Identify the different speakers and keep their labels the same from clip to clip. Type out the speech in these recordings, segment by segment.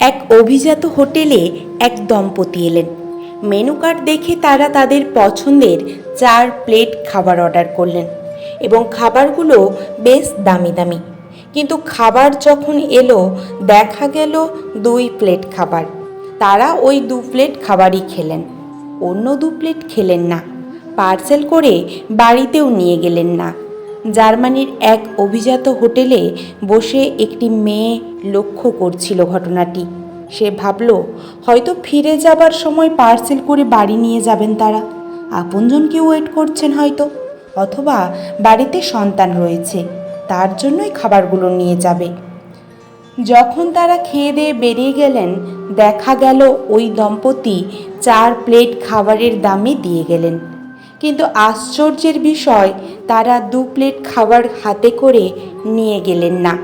Speaker 1: এক অভিজাত হোটেলে এক দম্পতি এলেন। মেনু কার্ড দেখে তারা তাদের পছন্দের চার প্লেট খাবার অর্ডার করলেন এবং খাবারগুলো বেশ দামি দামি। কিন্তু খাবার যখন এলো, দেখা গেল দুই প্লেট খাবার। তারা ওই দু প্লেট খাবারই খেলেন, অন্য দু প্লেট খেলেন না। পার্সেল করে বাড়িতেও নিয়ে গেলেন না। জার্মানির এক অভিজাত হোটেলে বসে একটি মেয়ে লক্ষ্য করছিল ঘটনাটি। সে ভাবল, হয়তো ফিরে যাবার সময় পার্সেল করে বাড়ি নিয়ে যাবেন তারা। আপনজনকে ওয়েট করছেন হয়তো, অথবা বাড়িতে সন্তান রয়েছে, তার জন্যই খাবারগুলো নিয়ে যাবে। যখন তারা খেয়ে দিয়ে বেরিয়ে গেলেন, দেখা গেল ওই দম্পতি চার প্লেট খাবারের দামে দিয়ে গেলেন। কিন্তু আশ্চর্যের বিষয়, তারা দু প্লেট খাবার হাতে করে নিয়ে গেলেন না।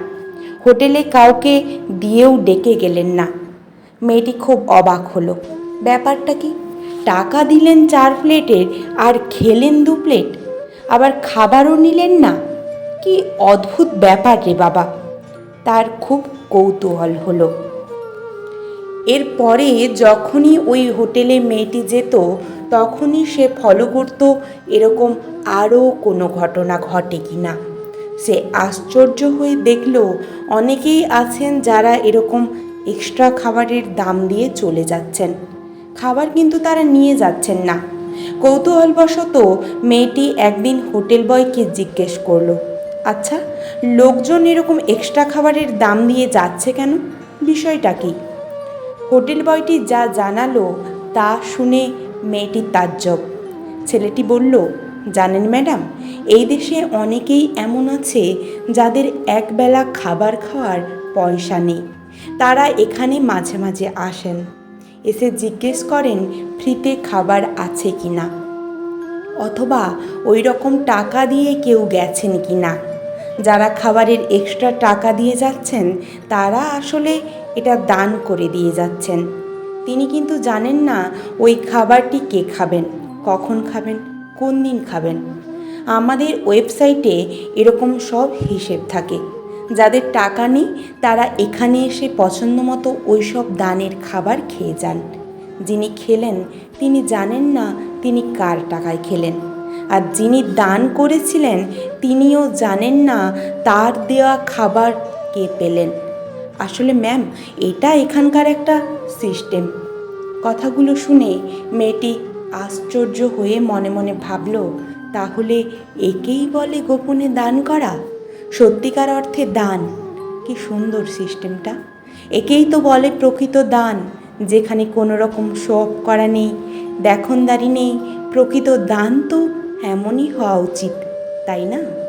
Speaker 1: হোটেলে কাউকে দিয়েও ডেকে গেলেন না। মেয়েটি খুব অবাক হলো। ব্যাপারটা কি? টাকা দিলেন চার প্লেটের আর খেলেন দু প্লেট? আবার খাবারও নিলেন না? কি অদ্ভুত ব্যাপার রে বাবা। তার খুব কৌতূহল হলো। এরপরে যখনই ওই হোটেলে মেয়েটি যেত তখনই সে ফলো করত এরকম আরও কোনো ঘটনা ঘটে কি না। সে আশ্চর্য হয়ে দেখল অনেকেই আছেন যারা এরকম এক্সট্রা খাবারের দাম দিয়ে চলে যাচ্ছেন। খাবার কিন্তু তারা নিয়ে যাচ্ছেন না। কৌতূহলবশত মেয়েটি একদিন হোটেল বয়কে জিজ্ঞেস করল আচ্ছা লোকজন এরকম এক্সট্রা খাবারের দাম দিয়ে যাচ্ছে কেন? বিষয়টা কি? হোটেল বয়টি যা জানালো তা শুনে মেয়েটি তাজ্জব। ছেলেটি বলল, জানেন ম্যাডাম, এই দেশে অনেকেই এমন আছে যাদের একবেলা খাবার খাওয়ার পয়সা নেই। তারা এখানে মাঝে মাঝে আসেন। এসে জিজ্ঞেস করেন, ফ্রিতে খাবার আছে কি না? অথবা ওই রকম টাকা দিয়ে কেউ গেছেন কি না? যারা খাবারের এক্সট্রা টাকা দিয়ে যাচ্ছেন, তারা আসলে এটা দান করে দিয়ে যাচ্ছেন। তিনি কিন্তু জানেন না ওই খাবারটি কে খাবেন, কখন খাবেন, কোন দিন খাবেন। আমাদের ওয়েবসাইটে এরকম সব হিসেব থাকে। যাদের টাকা নেই, তারা এখানে এসে পছন্দ মতো ওই সব দানের খাবার খেয়ে যান। যিনি খেলেন, তিনি জানেন না তিনি কার টাকায় খেলেন। আর যিনি দান করেছিলেন, তিনিও জানেন না তার দেওয়া খাবার কে পেলেন। আসলে ম্যাম, এটা এখানকার একটা সিস্টেম। কথাগুলো শুনে মেয়েটি আশ্চর্য হয়ে মনে মনে ভাবল, তাহলে একেই বলে গোপনে দান করা? সত্যিকার অর্থে দান? কি সুন্দর সিস্টেমটা। একেই তো বলে প্রকৃত দান, যেখানে কোনো রকম শোক করা নেই, দেখনদারি নেই। প্রকৃত দান তো এমনই হওয়া উচিত, তাই না?